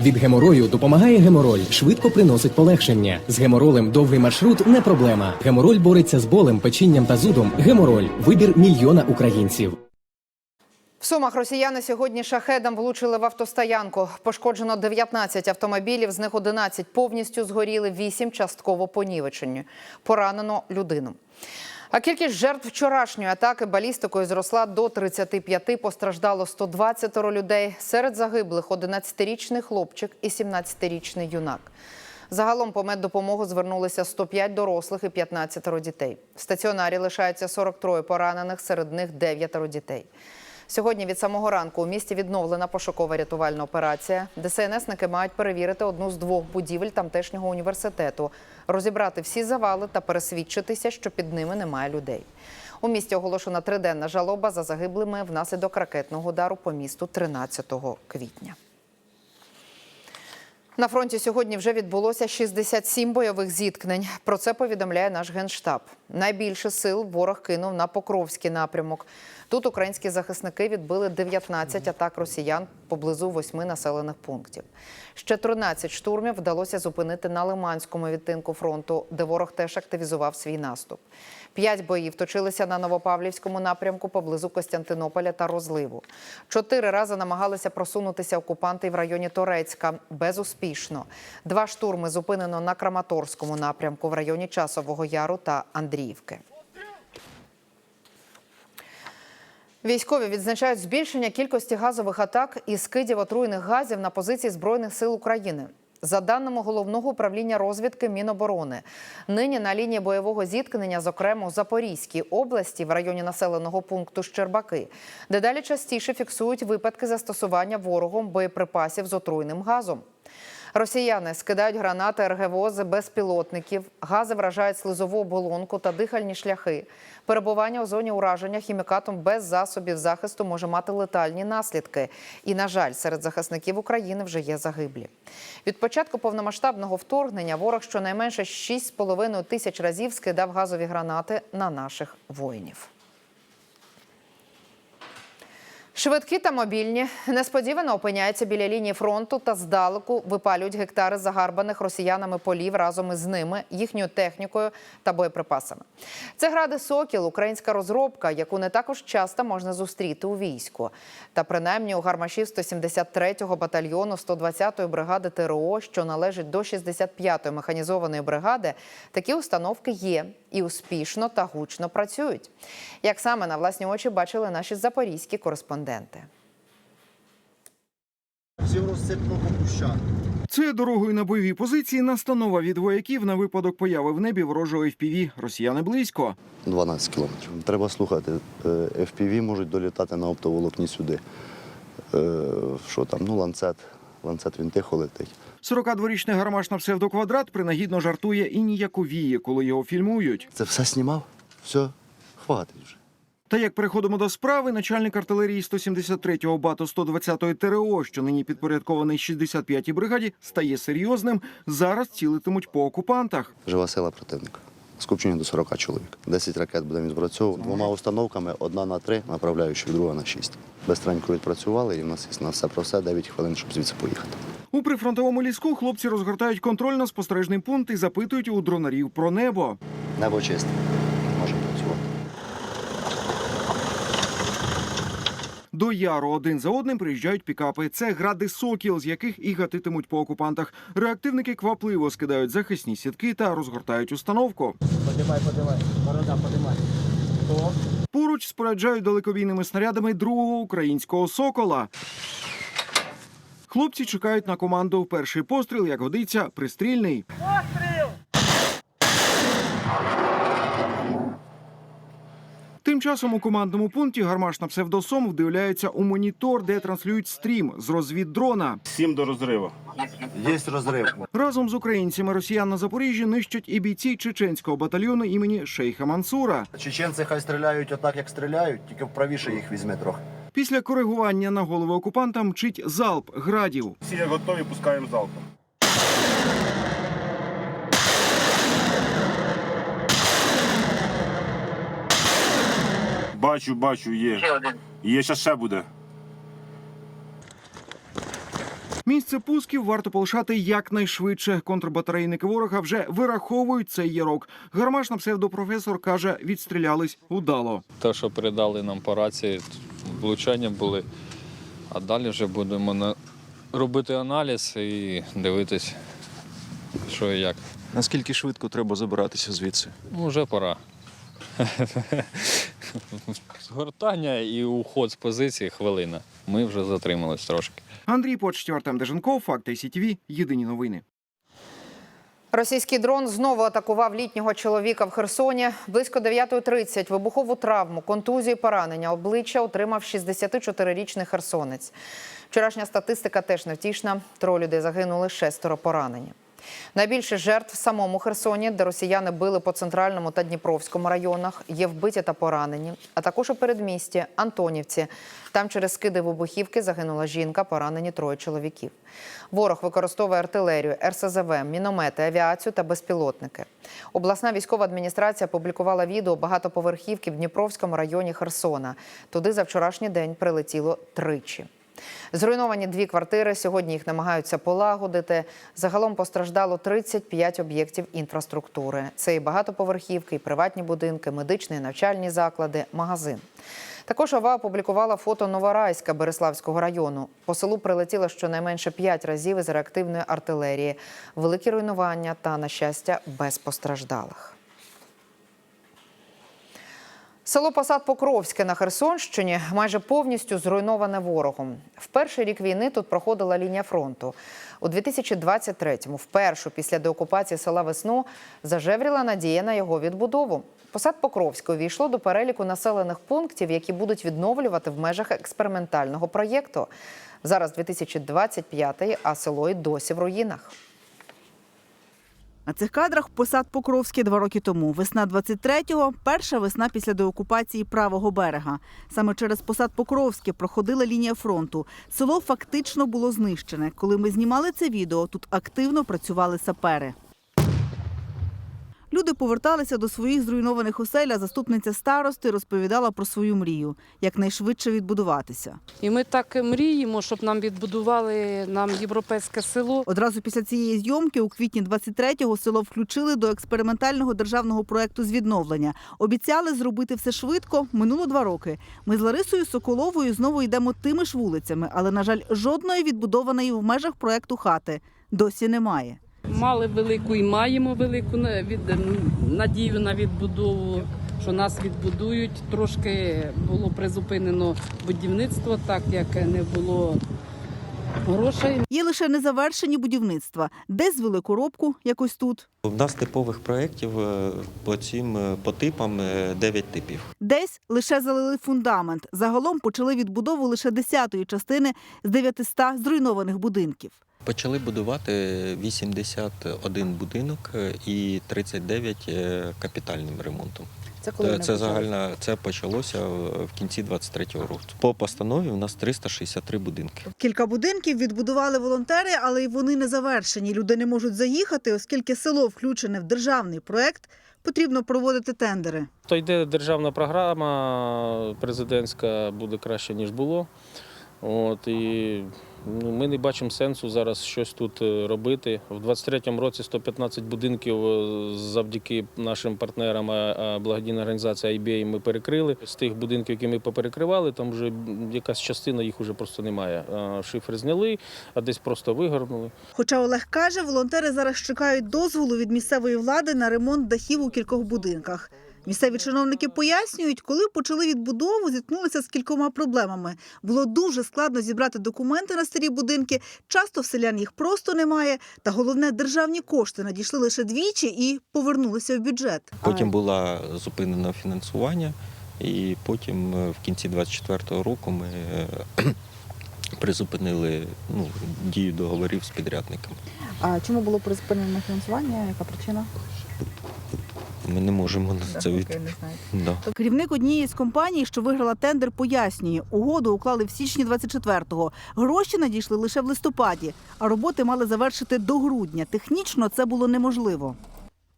Від геморою допомагає гемороль, швидко приносить полегшення. З геморолем довгий маршрут не проблема. Гемороль бореться з болем, печінням та зудом. Гемороль вибір мільйона українців. В Сумах росіяни сьогодні шахедом влучили в автостоянку. Пошкоджено 19 автомобілів, з них 11 повністю згоріли, 8 частково понівечені. Поранено людину. А кількість жертв вчорашньої атаки балістикою зросла до 35, постраждало 120 людей. Серед загиблих 11-річний хлопчик і 17-річний юнак. Загалом по меддопомогу звернулися 105 дорослих і 15 дітей. В стаціонарі лишається 43 поранених, серед них 9 дітей. Сьогодні від самого ранку у місті відновлена пошукова рятувальна операція. ДСНСники мають перевірити одну з двох будівель тамтешнього університету, розібрати всі завали та пересвідчитися, що під ними немає людей. У місті оголошена триденна жалоба за загиблими внаслідок ракетного удару по місту 13 квітня. На фронті сьогодні вже відбулося 67 бойових зіткнень. Про це повідомляє наш генштаб. Найбільше сил ворог кинув на Покровський напрямок. Тут українські захисники відбили 19 атак росіян поблизу восьми населених пунктів. Ще 13 штурмів вдалося зупинити на Лиманському відтинку фронту, де ворог теж активізував свій наступ. П'ять боїв точилися на Новопавлівському напрямку поблизу Костянтинополя та Розливу. Чотири рази намагалися просунутися окупанти в районі Торецька безуспішно. Два штурми зупинено на Краматорському напрямку в районі Часового Яру та Андріївки. Військові відзначають збільшення кількості газових атак і скидів отруйних газів на позиції Збройних сил України. За даними головного управління розвідки Міноборони, нині на лінії бойового зіткнення, зокрема у Запорізькій області, в районі населеного пункту Щербаки, дедалі частіше фіксують випадки застосування ворогом боєприпасів з отруйним газом. Росіяни скидають гранати, РГВОЗи, безпілотників, гази вражають слизову оболонку та дихальні шляхи. Перебування у зоні ураження хімікатом без засобів захисту може мати летальні наслідки. І, на жаль, серед захисників України вже є загиблі. Від початку повномасштабного вторгнення ворог щонайменше 6,5 тисяч разів скидав газові гранати на наших воїнів. Швидкі та мобільні несподівано опиняються біля лінії фронту та здалеку випалюють гектари загарбаних росіянами полів разом із ними, їхньою технікою та боєприпасами. Це гради Сокіл, українська розробка, яку не також часто можна зустріти у війську. Та принаймні у гармашів 173-го батальйону 120-ї бригади ТРО, що належить до 65-ї механізованої бригади, такі установки є і успішно та гучно працюють. Як саме на власні очі бачили наші запорізькі кореспонденти. Кущах. Це дорогою на бойові позиції настанова від вояків на випадок появи в небі ворожого FPV. Росіяни близько. 12 кілометрів. Треба слухати. Е, FPV можуть долітати на оптоволокні сюди. Е, Що там? Ну, ланцет. Ланцет він тихо летить. 42-річний гармаш на псевдоквадрат принагідно жартує і ніяковіє, коли його фільмують. Це все знімав? Все, хватить вже. Та як переходимо до справи, начальник артилерії 173-го бату 120-ї ТРО, що нині підпорядкований 65-й бригаді, стає серйозним. Зараз цілитимуть по окупантах. Жива сила противника. Скупчення до 40 чоловік. 10 ракет будемо відпрацьовувати. Двома установками, одна на три, направляючи, друга на шість. Безстренько відпрацювали, і в нас є на все про все 9 хвилин, щоб звідси поїхати. У прифронтовому ліску хлопці розгортають контрольно-спостережний пункт і запитують у дронарів про небо. Небо чисте. Можемо працювати. До яру один за одним приїжджають пікапи. Це гради сокіл, з яких і гатитимуть по окупантах. Реактивники квапливо скидають захисні сітки та розгортають установку. Подимай, подимай. Борода, подимай. Хто? Поруч споряджають далекобійними снарядами другого українського сокола. Хлопці чекають на команду. Перший постріл, як годиться, пристрільний. Тим часом у командному пункті гармаш на псевдосом вдивляється у монітор, де транслюють стрім з розвіддрона. Сім до розриву. Є розрив. Разом з українцями росіян на Запоріжжі нищать і бійці чеченського батальйону імені Шейха Мансура. Чеченці хай стріляють отак, як стріляють, тільки вправіше їх візьме трохи. Після коригування на голови окупанта мчить залп градів. Всі готові, пускаємо залпом. Бачу, бачу, є. Є, ще ще буде. Місце пусків варто полишати якнайшвидше. Контрбатарейники ворога вже вираховують цей ярок. Гармаш на псевдопрофесор каже, відстрілялись удало. Те, що передали нам по рації, влучання були. А далі вже будемо на... робити аналіз і дивитись, що і як. Наскільки швидко треба забиратися звідси? Ну, вже пора. Згортання і уход з позиції хвилина. Ми вже затримались трошки. Андрій Почтів, Артем Деженков, Факти СІТВ, Єдині новини. Російський дрон знову атакував літнього чоловіка в Херсоні. Близько 9.30 вибухову травму, контузію, поранення обличчя отримав 64-річний херсонець. Вчорашня статистика теж невтішна. Троє людей загинули, шестеро поранені. Найбільше жертв в самому Херсоні, де росіяни били по центральному та Дніпровському районах, є вбиті та поранені, а також у передмісті Антонівці. Там через скиди вибухівки загинула жінка, поранені троє чоловіків. Ворог використовує артилерію, РСЗВ, міномети, авіацію та безпілотники. Обласна військова адміністрація публікувала відео багатоповерхівки в Дніпровському районі Херсона. Туди за вчорашній день прилетіло тричі. Зруйновані дві квартири. Сьогодні їх намагаються полагодити. Загалом постраждало 35 об'єктів інфраструктури. Це і багатоповерхівки, і приватні будинки, медичні і навчальні заклади, магазин. Також ОВА опублікувала фото Новорайська Береславського району. По селу прилетіло щонайменше 5 разів із реактивної артилерії. Великі руйнування та, на щастя, без постраждалих. Село Посад Покровське на Херсонщині майже повністю зруйноване ворогом. В перший рік війни тут проходила лінія фронту. У 2023-му, вперше після деокупації села Весну, зажевріла надія на його відбудову. Посад Покровське увійшло до переліку населених пунктів, які будуть відновлювати в межах експериментального проєкту. Зараз 2025-й, а село й досі в руїнах. На цих кадрах посад Покровський два роки тому. Весна 23-го – перша весна після деокупації правого берега. Саме через посад Покровське проходила лінія фронту. Село фактично було знищене. Коли ми знімали це відео, тут активно працювали сапери. Люди поверталися до своїх зруйнованих осель, а заступниця старости розповідала про свою мрію – якнайшвидше відбудуватися. І ми так мріємо, щоб нам відбудували нам європейське село. Одразу після цієї зйомки у квітні 23-го село включили до експериментального державного проекту з відновлення. Обіцяли зробити все швидко. Минуло два роки. Ми з Ларисою Соколовою знову йдемо тими ж вулицями, але на жаль, жодної відбудованої в межах проекту хати досі немає. Мали велику і маємо велику від, надію на відбудову, що нас відбудують. Трошки було призупинено будівництво, так як не було грошей. Є лише незавершені будівництва, десь звели коробку, якось тут, У нас типових проєктів е, по цим е, по типам 9 типів. десь лише залили фундамент. Загалом почали відбудову лише десятої частини з 900 зруйнованих будинків. Почали будувати 81 будинок е, і 39 е, капітальним ремонтом. Це Е, Це загальна це почалося е, в кінці 23-го року. По постанові у нас 363 будинки. Кілька будинків відбудували волонтери, але й вони не завершені. Люди не можуть заїхати, оскільки село включене в державний проект. Потрібно проводити тендери. То йде державна програма, президентська буде краще, ніж було. От, і ми не бачимо сенсу зараз щось тут е, робити. В 23-му році 115 будинків е, завдяки нашим партнерам, благодійна організація IBA ми перекрили. З тих будинків, які ми поперекривали, там вже якась частина їх вже просто немає. Шифри зняли, а десь просто вигорнули. Хоча Олег каже, волонтери зараз чекають дозволу від місцевої влади на ремонт дахів у кількох будинках. Місцеві чиновники пояснюють, коли почали відбудову, зіткнулися з кількома проблемами. Було дуже складно зібрати документи на старі будинки. Часто в селян їх просто немає. Та головне, державні кошти надійшли лише двічі і повернулися в бюджет. Потім було зупинено фінансування, і потім е, в кінці 24-го року ми е, призупинили ну, дію договорів з підрядниками. А чому було призупинено фінансування? Яка причина? Ми не можемо на це від... Да. Керівник однієї з компаній, що виграла тендер, пояснює, угоду уклали в січні 24-го. Гроші надійшли лише в листопаді, а роботи мали завершити до грудня. Технічно це було неможливо.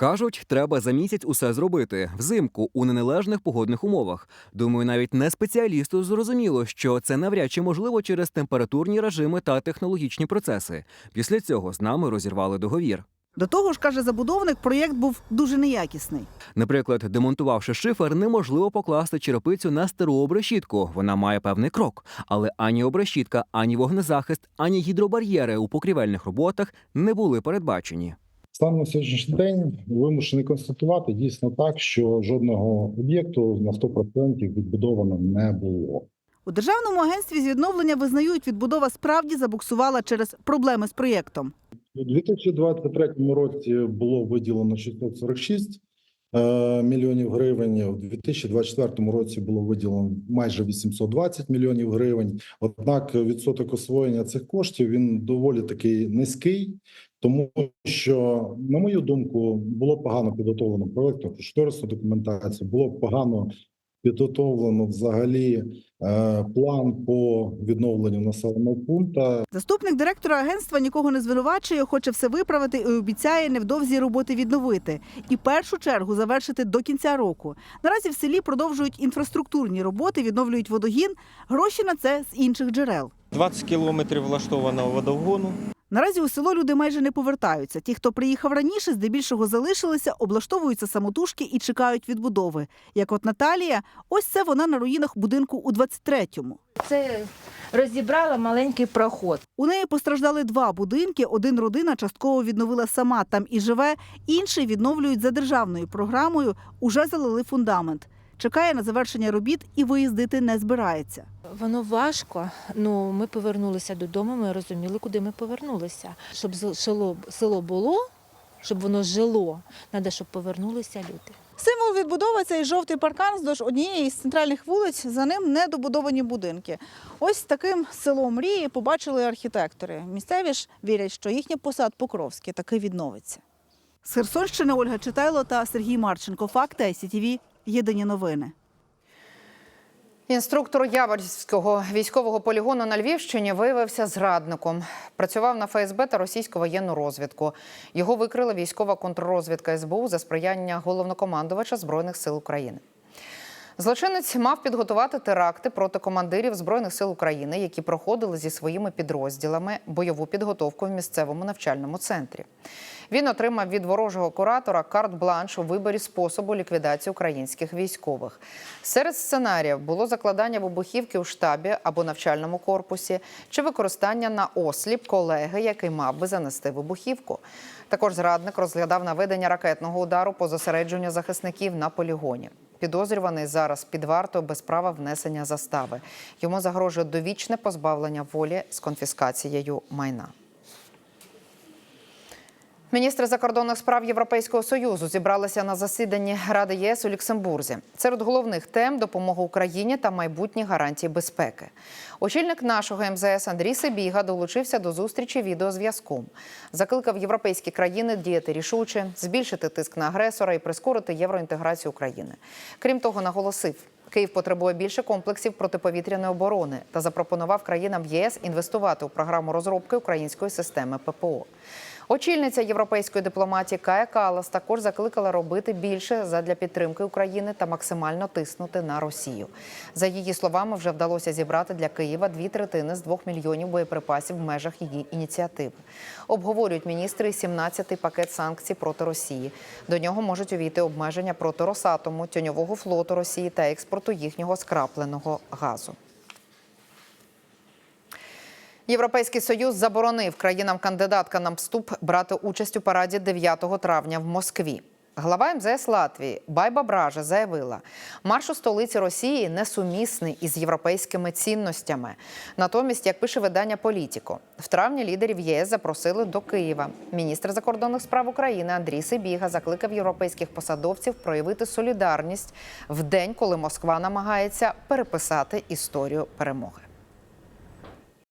Кажуть, треба за місяць усе зробити взимку у неналежних погодних умовах. Думаю, навіть не спеціалісту зрозуміло, що це навряд чи можливо через температурні режими та технологічні процеси. Після цього з нами розірвали договір. До того ж, каже забудовник, проєкт був дуже неякісний. Наприклад, демонтувавши шифер, неможливо покласти черепицю на стару обрешітку. Вона має певний крок, але ані обрешітка, ані вогнезахист, ані гідробар'єри у покрівельних роботах не були передбачені. Станом на сьогоднішній день вимушений констатувати дійсно так, що жодного об'єкту на 100% відбудовано не було. У державному агентстві з відновлення визнають, відбудова справді забуксувала через проблеми з проєктом. У 2023 році було виділено 646 е, мільйонів гривень. У 2024 році було виділено майже 820 мільйонів гривень. Однак відсоток освоєння цих коштів він доволі таки низький, тому що, на мою думку, було погано підготовлено проєктну кошторисну документацію, було погано підготовлено взагалі е, план по відновленню населеного пункту. Заступник директора агентства нікого не звинувачує, хоче все виправити і обіцяє невдовзі роботи відновити. І першу чергу завершити до кінця року. Наразі в селі продовжують інфраструктурні роботи, відновлюють водогін. Гроші на це з інших джерел. 20 кілометрів влаштованого водогону. Наразі у село люди майже не повертаються. Ті, хто приїхав раніше, здебільшого залишилися, облаштовуються самотужки і чекають відбудови. Як от Наталія, ось це вона на руїнах будинку у 23-му. Це розібрала маленький проход. У неї постраждали два будинки. Один родина частково відновила сама, там і живе. Інший відновлюють за державною програмою. Уже залили фундамент. Чекає на завершення робіт і виїздити не збирається. Воно важко. Ну ми повернулися додому. Ми розуміли, куди ми повернулися. Щоб з- село, село було, щоб воно жило, треба, щоб повернулися люди. Символ відбудови цей жовтий паркан вздовж однієї з центральних вулиць. За ним недобудовані будинки. Ось таким селом мрії побачили архітектори. Місцеві ж вірять, що їхній посад Покровський таки відновиться. З Херсонщини Ольга Читайло та Сергій Марченко. Факти ICTV. Єдині новини. Інструктор Яворівського військового полігону на Львівщині виявився зрадником. Працював на ФСБ та російську воєнну розвідку. Його викрила військова контррозвідка СБУ за сприяння головнокомандувача Збройних сил України. Злочинець мав підготувати теракти проти командирів Збройних сил України, які проходили зі своїми підрозділами бойову підготовку в місцевому навчальному центрі. Він отримав від ворожого куратора карт-бланш у виборі способу ліквідації українських військових. Серед сценаріїв було закладання вибухівки у штабі або навчальному корпусі чи використання на осліп колеги, який мав би занести вибухівку. Також зрадник розглядав наведення ракетного удару по зосередженню захисників на полігоні. Підозрюваний зараз під вартою без права внесення застави. Йому загрожує довічне позбавлення волі з конфіскацією майна. Міністри закордонних справ Європейського союзу зібралися на засіданні Ради ЄС у Люксембурзі. Серед головних тем допомога Україні та майбутні гарантії безпеки. Очільник нашого МЗС Андрій Сибіга долучився до зустрічі відеозв'язком. Закликав європейські країни діяти рішуче, збільшити тиск на агресора і прискорити євроінтеграцію України. Крім того, наголосив. Київ потребує більше комплексів протиповітряної оборони та запропонував країнам ЄС інвестувати у програму розробки української системи ППО. Очільниця європейської дипломатії Кая Калас також закликала робити більше задля підтримки України та максимально тиснути на Росію. За її словами, вже вдалося зібрати для Києва дві третини з двох мільйонів боєприпасів в межах її ініціативи. Обговорюють міністри 17-й пакет санкцій проти Росії. До нього можуть увійти обмеження проти Росатому, тіньового флоту Росії та експорту їхнього скрапленого газу. Європейський союз заборонив країнам-кандидаткам на вступ брати участь у параді 9 травня в Москві. Глава МЗС Латвії Байба Бража заявила, марш у столиці Росії несумісний із європейськими цінностями. Натомість, як пише видання Політіко, в травні лідерів ЄС запросили до Києва. Міністр закордонних справ України Андрій Сибіга закликав європейських посадовців проявити солідарність в день, коли Москва намагається переписати історію перемоги.